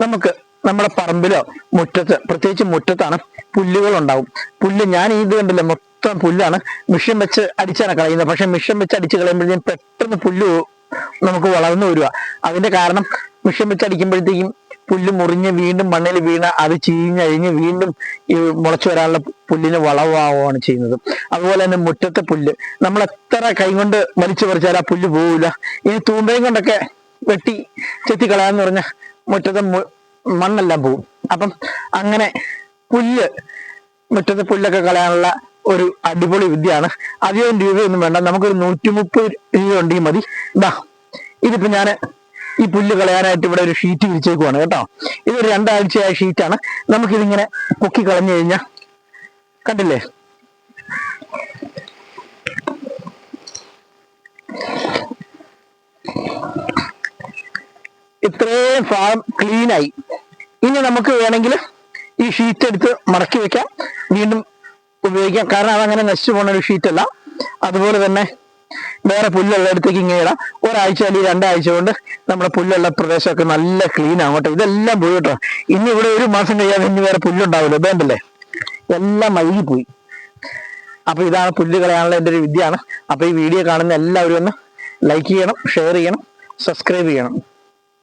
നമുക്ക് നമ്മുടെ പറമ്പിലോ മുറ്റത്ത് പ്രത്യേകിച്ച് മുറ്റത്താണ് പുല്ലുകൾ ഉണ്ടാവും പുല്ല് ഞാൻ ഇത് കണ്ടില്ല മൊത്തം പുല്ലാണ് മിഷൻ വെച്ച് അടിച്ചാണ് കളയുന്നത്. പക്ഷെ മിഷൻ വെച്ച് അടിച്ച് കളയുമ്പോഴത്തേക്കും പെട്ടെന്ന് പുല്ല് നമുക്ക് വളർന്നു വരിക. അതിന്റെ കാരണം മിഷൻ വെച്ച് അടിക്കുമ്പോഴത്തേക്കും പുല്ല് മുറിഞ്ഞ് വീണ്ടും മണ്ണിൽ വീണ് അത് ചീഞ്ഞഴിഞ്ഞ് വീണ്ടും ഈ മുളച്ചു വരാനുള്ള പുല്ലിന് വളവാവുകയാണ് ചെയ്യുന്നത്. അതുപോലെ തന്നെ മുറ്റത്തെ പുല്ല്. നമ്മൾ എത്ര കൈകൊണ്ട് വലിച്ചു പറിച്ചാൽ ആ പുല്ല് പോവില്ല. ഇനി തൂമ്പയും കൊണ്ടൊക്കെ വെട്ടി ചെത്തി കളയാന്ന് പറഞ്ഞ മുറ്റത്തെ മണ്ണെല്ലാം പോവും. അപ്പം അങ്ങനെ പുല്ല് മുറ്റത്ത് പുല്ലൊക്കെ കളയാനുള്ള ഒരു അടിപൊളി വിദ്യയാണ്. അധികം രൂപയൊന്നും വേണ്ട. നമുക്കൊരു നൂറ്റി മുപ്പത് രൂപ ഉണ്ടെങ്കിൽ മതി. ഇതാ ഇതിപ്പോ ഞാൻ ഈ പുല്ല് കളയാനായിട്ട് ഇവിടെ ഒരു ഷീറ്റ് വിരിച്ചേക്കുവാണ് കേട്ടോ. ഇതൊരു രണ്ടാഴ്ചയായ ഷീറ്റാണ്. നമുക്കിതിങ്ങനെ പൊക്കി കളഞ്ഞു കഴിഞ്ഞാൽ കണ്ടില്ലേ? ഇത്രയും ഫാം ക്ലീൻ ആയി. ഇനി നമുക്ക് വേണമെങ്കിൽ ഈ ഷീറ്റ് എടുത്ത് മടക്കി വെക്കാം. വീണ്ടും ഉപയോഗിക്കാം. കാരണം അതങ്ങനെ നശിച്ചു പോണ ഒരു ഷീറ്റ് അല്ല. അതുപോലെ തന്നെ വേറെ പുല്ലുള്ള അടുത്തേക്ക് ഇങ്ങനെ ഇടാം. ഒരാഴ്ച അല്ലെങ്കിൽ രണ്ടാഴ്ച കൊണ്ട് നമ്മുടെ പുല്ലുള്ള പ്രദേശമൊക്കെ നല്ല ക്ലീൻ ആവട്ടെ ഇതെല്ലാം പോയി കേട്ടോ. ഇനി ഇവിടെ ഒരു മാസം കഴിയാതെ ഇനി വേറെ പുല്ലുണ്ടാവില്ല. വേണ്ടല്ലേ? എല്ലാം മഴുകിപ്പോയി അപ്പൊ ഇതാണ് പുല്ല് കളയാനുള്ള എന്റെ ഒരു വിദ്യയാണ്. അപ്പൊ ഈ വീഡിയോ കാണുന്ന എല്ലാവരും ഒന്ന് ലൈക്ക് ചെയ്യണം ഷെയർ ചെയ്യണം സബ്സ്ക്രൈബ് ചെയ്യണം.